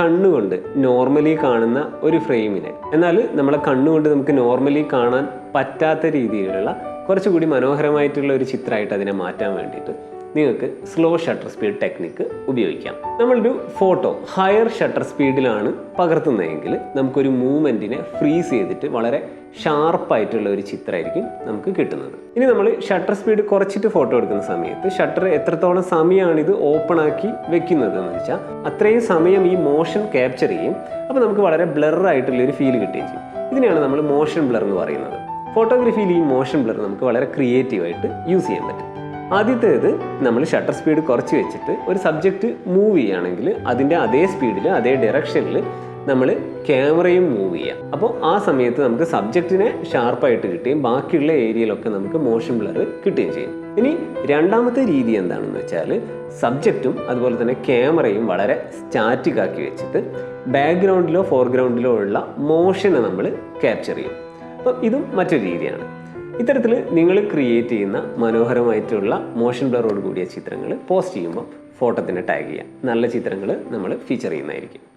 കണ്ണുകൊണ്ട് നോർമലി കാണുന്ന ഒരു ഫ്രെയിമിനെ. എന്നാൽ നമ്മളെ കണ്ണുകൊണ്ട് നമുക്ക് നോർമലി കാണാൻ പറ്റാത്ത രീതിയിലുള്ള കുറച്ചുകൂടി മനോഹരമായിട്ടുള്ള ഒരു ചിത്രമായിട്ട് അതിനെ മാറ്റാൻ വേണ്ടിയിട്ട് നിങ്ങൾക്ക് സ്ലോ ഷട്ടർ സ്പീഡ് ടെക്നിക്ക് ഉപയോഗിക്കാം. നമ്മളൊരു ഫോട്ടോ ഹയർ ഷട്ടർ സ്പീഡിലാണ് പകർത്തുന്നതെങ്കിൽ നമുക്കൊരു മൂവ്മെന്റിനെ ഫ്രീസ് ചെയ്തിട്ട് വളരെ ഷാർപ്പായിട്ടുള്ള ഒരു ചിത്രമായിരിക്കും നമുക്ക് കിട്ടുന്നത്. ഇനി നമ്മൾ ഷട്ടർ സ്പീഡ് കുറച്ചിട്ട് ഫോട്ടോ എടുക്കുന്ന സമയത്ത് ഷട്ടർ എത്രത്തോളം സമയമാണ് ഇത് ഓപ്പൺ ആക്കി വെക്കുന്നത് എന്ന് വെച്ചാൽ അത്രയും സമയം ഈ മോഷൻ ക്യാപ്ചർ ചെയ്യും. അപ്പോൾ നമുക്ക് വളരെ ബ്ലറായിട്ടുള്ളൊരു ഫീൽ കിട്ടുകയും ചെയ്യും. ഇതിനെയാണ് നമ്മൾ മോഷൻ ബ്ലർ എന്ന് പറയുന്നത്. ഫോട്ടോഗ്രാഫിയിൽ ഈ മോഷൻ ബ്ലർ നമുക്ക് വളരെ ക്രിയേറ്റീവായിട്ട് യൂസ് ചെയ്യാൻ പറ്റും. ആദ്യത്തേത് നമ്മൾ ഷട്ടർ സ്പീഡ് കുറച്ച് വെച്ചിട്ട് ഒരു സബ്ജക്റ്റ് മൂവ് ചെയ്യുകയാണെങ്കിൽ അതിന്റെ അതേ സ്പീഡിൽ അതേ ഡയറക്ഷനിൽ നമ്മൾ ക്യാമറയും മൂവ് ചെയ്യാം. അപ്പോൾ ആ സമയത്ത് നമുക്ക് സബ്ജക്റ്റിനെ ഷാർപ്പായിട്ട് കിട്ടുകയും ബാക്കിയുള്ള ഏരിയയിലൊക്കെ നമുക്ക് മോഷൻ ബ്ലർ കിട്ടുകയും ചെയ്യും. ഇനി രണ്ടാമത്തെ രീതി എന്താണെന്ന് വെച്ചാൽ സബ്ജക്റ്റും അതുപോലെ തന്നെ ക്യാമറയും വളരെ സ്റ്റാറ്റിക് ആക്കി വെച്ചിട്ട് ബാക്ക്ഗ്രൗണ്ടിലോ ഫോർഗ്രൗണ്ടിലോ ഉള്ള മോഷനെ നമ്മൾ ക്യാപ്ചർ ചെയ്യും. അപ്പം ഇതും മറ്റൊരു രീതിയാണ്. ഇത്തരത്തിൽ നിങ്ങൾ ക്രിയേറ്റ് ചെയ്യുന്ന മനോഹരമായിട്ടുള്ള മോഷൻ ബ്ലറോട് കൂടിയ ചിത്രങ്ങൾ പോസ്റ്റ് ചെയ്യുമ്പോൾ ഫോട്ടോത്തിന് ടാഗ് ചെയ്യാം. നല്ല ചിത്രങ്ങൾ നമ്മൾ ഫീച്ചർ ചെയ്യുന്നതായിരിക്കും.